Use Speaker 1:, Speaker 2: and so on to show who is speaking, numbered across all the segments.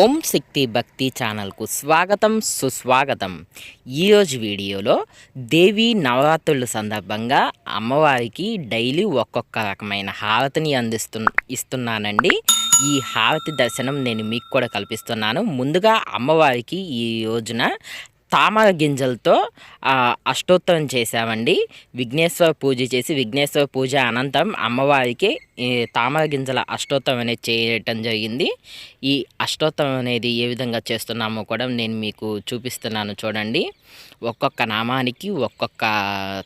Speaker 1: ఓం శక్తి భక్తి ఛానల్కు స్వాగతం సుస్వాగతం. ఈరోజు వీడియోలో దేవి నవరాత్రుల సందర్భంగా అమ్మవారికి డైలీ ఒక్కొక్క రకమైన హారతిని అందిస్తు ఇస్తున్నానండి. ఈ హారతి దర్శనం నేను మీకు కూడా కల్పిస్తున్నాను. ముందుగా అమ్మవారికి ఈ రోజున తామర గింజలతో అష్టోత్తరం చేశామండి. విఘ్నేశ్వర పూజ చేసి విఘ్నేశ్వర పూజ అనంతరం అమ్మవారికి తామర గింజల అష్టోత్తరం అనేది చేయటం జరిగింది. ఈ అష్టోత్తరం అనేది ఏ విధంగా చేస్తున్నామో కూడా నేను మీకు చూపిస్తున్నాను చూడండి. ఒక్కొక్క నామానికి ఒక్కొక్క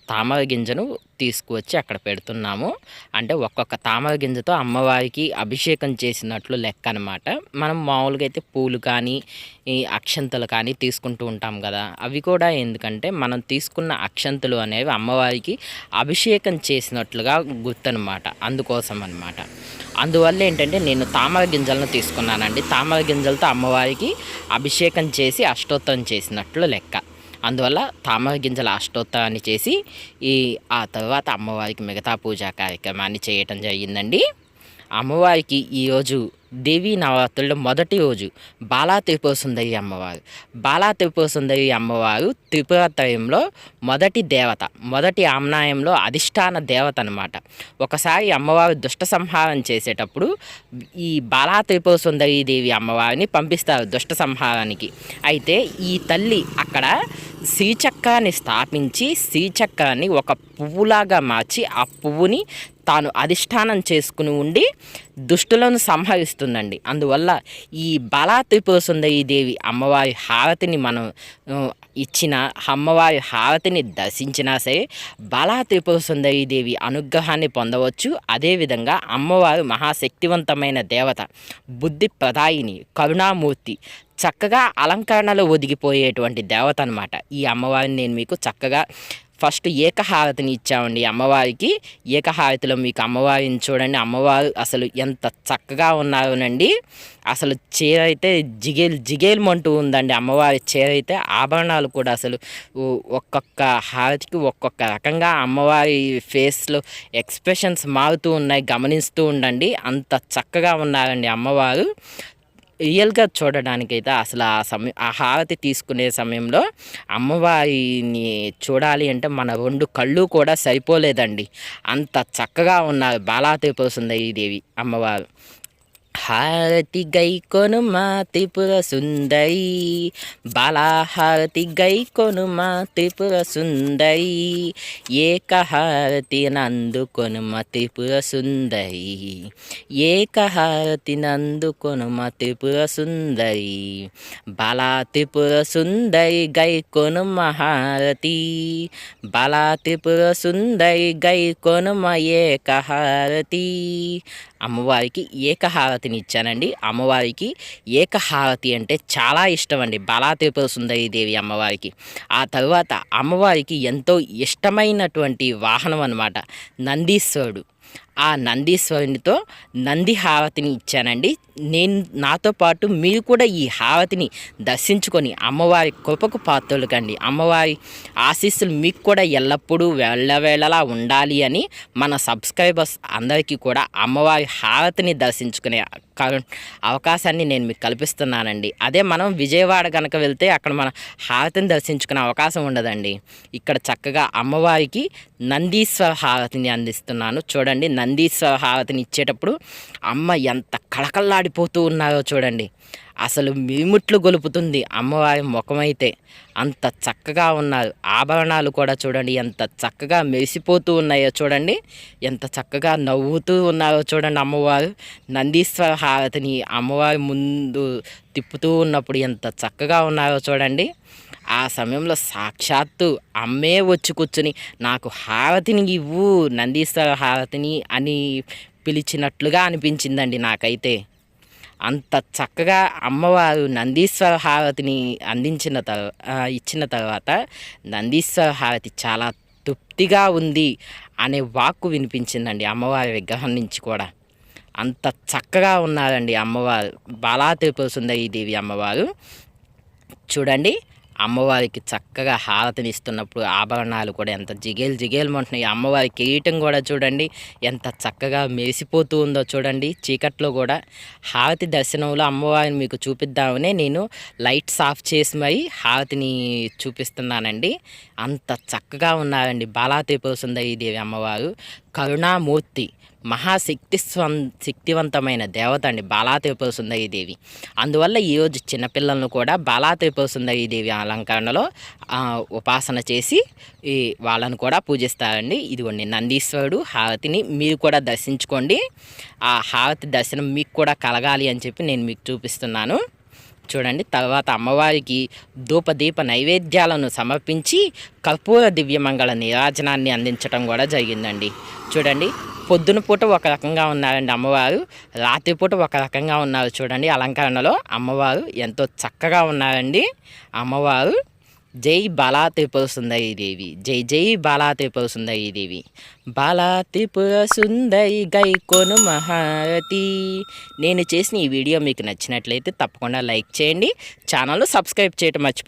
Speaker 1: తామర గింజను తీసుకువచ్చి అక్కడ పెడుతున్నాము. అంటే ఒక్కొక్క తామర గింజతో అమ్మవారికి అభిషేకం చేసినట్లు లెక్క అనమాట మనం మామూలుగా అయితే పూలు కానీ ఈ అక్షంతలు కానీ తీసుకుంటూ ఉంటాం కదా. అవి కూడా ఎందుకంటే మనం తీసుకున్న అక్షంతలు అనేవి అమ్మవారికి అభిషేకం చేసినట్లుగా గుర్తనమాట అందుకోసం అనమాట అందువల్ల ఏంటంటే నేను తామర గింజలను తీసుకున్నానండి. తామర గింజలతో అమ్మవారికి అభిషేకం చేసి అష్టోత్తరం చేసినట్లు లెక్క. అందువల్ల తామర గింజల అష్టోత్తరాన్ని చేసి ఈ ఆ తర్వాత అమ్మవారికి మిగతా పూజా కార్యక్రమాన్ని చేయటం జరిగిందండి. అమ్మవారికి ఈరోజు దేవీ నవరాత్రుల్లో మొదటి రోజు బాలా త్రిపురసుందరి అమ్మవారు. బాలా త్రిపురసుందరి అమ్మవారు త్రిపురత్రయంలో మొదటి దేవత మొదటి ఆమ్నాయంలో అధిష్టాన దేవత అనమాట ఒకసారి అమ్మవారు దుష్ట సంహారం చేసేటప్పుడు ఈ బాలా త్రిపురసుందరి దేవి అమ్మవారిని పంపిస్తారు దుష్ట సంహారానికి. అయితే ఈ తల్లి అక్కడ శ్రీచక్రాన్ని స్థాపించి శ్రీచక్రాన్ని ఒక పువ్వులాగా మార్చి ఆ పువ్వుని తాను అధిష్టానం చేసుకుని ఉండి దుష్టులను సంహరిస్తుందండి. అందువల్ల ఈ బలా త్రిపుర దేవి అమ్మవారి హారతిని మనం ఇచ్చిన అమ్మవారి హారతిని దర్శించినా సరే బలా త్రిపుర దేవి అనుగ్రహాన్ని పొందవచ్చు. అదేవిధంగా అమ్మవారు మహాశక్తివంతమైన దేవత బుద్ధి ప్రదాయిని కరుణామూర్తి చక్కగా అలంకరణలో ఒదిగిపోయేటువంటి దేవత అనమాట ఈ అమ్మవారిని నేను మీకు చక్కగా ఫస్ట్ ఏకహారతిని ఇచ్చామండి అమ్మవారికి. ఏకహారతిలో మీకు అమ్మవారిని చూడండి. అమ్మవారు అసలు ఎంత చక్కగా ఉన్నారోనండి. అసలు చీర అయితే జిగేల్ జిగేల్మంటూ ఉందండి అమ్మవారి చీర అయితే. ఆభరణాలు కూడా అసలు ఒక్కొక్క హారతికి ఒక్కొక్క రకంగా అమ్మవారి ఫేస్లో ఎక్స్ప్రెషన్స్ మారుతూ ఉన్నాయి గమనిస్తూ ఉండండి. అంత చక్కగా ఉన్నారండి అమ్మవారు. రియల్గా చూడడానికైతే అసలు ఆ సమయం ఆ హారతి తీసుకునే సమయంలో అమ్మవారిని చూడాలి అంటే మన రెండు కళ్ళు కూడా సరిపోలేదండి. అంత చక్కగా ఉన్నారు. బాలా అమ్మవారు. సుందరి దేవి అమ్మవారు హారతి గై కొనుమా త్రిపుర సుందరి బాలా హారతి గై కొనుమా త్రిపుర సుందరి ఏక హారతి నందు కొనుమ త్రిపుర సుందరి ఏక హారతి నందు కొనుమ త్రిపుర సుందరి బాలా త్రిపుర సుందరి గై కొనుమ హారతి బాలా త్రిపుర సుందరి గై కొనుమ ఏక హారతి అమ్మవారికి ఏకహారతిని ఇచ్చానండి అమ్మవారికి ఏకహారతి అంటే చాలా ఇష్టం అండి బాలా త్రిపుర దేవి అమ్మవారికి. ఆ తర్వాత అమ్మవారికి ఎంతో ఇష్టమైనటువంటి వాహనం అన్నమాట నందీశ్వరుడు. ఆ నందీశ్వరునితో నంది హారతిని ఇచ్చానండి. నేను నాతో పాటు మీరు కూడా ఈ హారతిని దర్శించుకొని అమ్మవారి కృపకు పాత్రలు కండి. అమ్మవారి ఆశీస్సులు మీకు కూడా ఎల్లప్పుడూ వెళ్ళవేళలా ఉండాలి అని మన సబ్స్క్రైబర్స్ అందరికీ కూడా అమ్మవారి హారతిని దర్శించుకునే అవకాశాన్ని నేను మీకు కల్పిస్తున్నానండి. అదే మనం విజయవాడ కనుక వెళ్తే అక్కడ మన హారతిని దర్శించుకునే అవకాశం ఉండదండి. ఇక్కడ చక్కగా అమ్మవారికి నందీశ్వర హారతిని అందిస్తున్నాను. చూడండి నందీశ్వర హారతిని ఇచ్చేటప్పుడు అమ్మ ఎంత కళకళలాడిపోతూ ఉన్నారో చూడండి. అసలు మిముట్లు గొలుపుతుంది అమ్మవారి ముఖమైతే. అంత చక్కగా ఉన్నారు. ఆభరణాలు కూడా చూడండి ఎంత చక్కగా మెరిసిపోతూ ఉన్నాయో చూడండి. ఎంత చక్కగా నవ్వుతూ ఉన్నారో చూడండి అమ్మవారు. నందీశ్వర హారతిని అమ్మవారి ముందు తిప్పుతూ ఉన్నప్పుడు ఎంత చక్కగా ఉన్నారో చూడండి. ఆ సమయంలో సాక్షాత్తు అమ్మే వచ్చి కూర్చుని నాకు హారతిని ఇవ్వు నందీశ్వర హారతిని అని పిలిచినట్లుగా అనిపించిందండి నాకైతే. అంత చక్కగా అమ్మవారు నందీశ్వర హారతిని అందించిన తర్వా ఇచ్చిన తర్వాత నందీశ్వర హారతి చాలా తృప్తిగా ఉంది అనే వాక్కు వినిపించిందండి అమ్మవారి విగ్రహం నుంచి కూడా. అంత చక్కగా ఉన్నారండి అమ్మవారు. బాలా త్రిపుర సుందరి దేవి అమ్మవారు. చూడండి. అమ్మవారికి చక్కగా హారతినిస్తున్నప్పుడు ఆభరణాలు కూడా ఎంత జిగేలు జిగేలుమంటున్నాయి అమ్మవారి కిరీటం కూడా చూడండి ఎంత చక్కగా మెరిసిపోతూ ఉందో చూడండి. చీకట్లో కూడా హారతి దర్శనంలో అమ్మవారిని మీకు చూపిద్దామనే నేను లైట్స్ ఆఫ్ చేసి మరి హారతిని చూపిస్తున్నానండి. అంత చక్కగా ఉన్నారండి బాలా త్రిపుర సుందరి దేవి అమ్మవారు. కరుణామూర్తి మహాశక్తి స్వం శక్తివంతమైన దేవత అండి బాలా త్రిపుర దేవి అందువల్ల ఈరోజు చిన్నపిల్లలను కూడా బాలా త్రిపుర దేవి అలంకరణలో ఉపాసన చేసి ఈ వాళ్ళను కూడా పూజిస్తారండి. ఇదిగోండి నందీశ్వరుడు హారతిని మీరు కూడా దర్శించుకోండి. ఆ హారతి దర్శనం మీకు కూడా కలగాలి అని చెప్పి నేను మీకు చూపిస్తున్నాను. చూడండి తర్వాత అమ్మవారికి ధూపదీప నైవేద్యాలను సమర్పించి కర్పూర దివ్యమంగళ నీరాజనాన్ని అందించడం కూడా జరిగిందండి. చూడండి పొద్దున పూట ఒక రకంగా ఉన్నారండి అమ్మవారు. రాత్రిపూట ఒక రకంగా ఉన్నారు చూడండి అలంకరణలో. అమ్మవారు ఎంతో చక్కగా ఉన్నారండి అమ్మవారు. జై బాలా త్రిపుర సుందరి దేవి. జై జై బాలా త్రిపుర సుందరి దేవి. బాలా త్రిపుర సుందరి గై కొను మహారతి నేను చేసిన ఈ వీడియో మీకు నచ్చినట్లయితే తప్పకుండా లైక్ చేయండి. ఛానల్ సబ్స్క్రైబ్ చేయటం మర్చిపో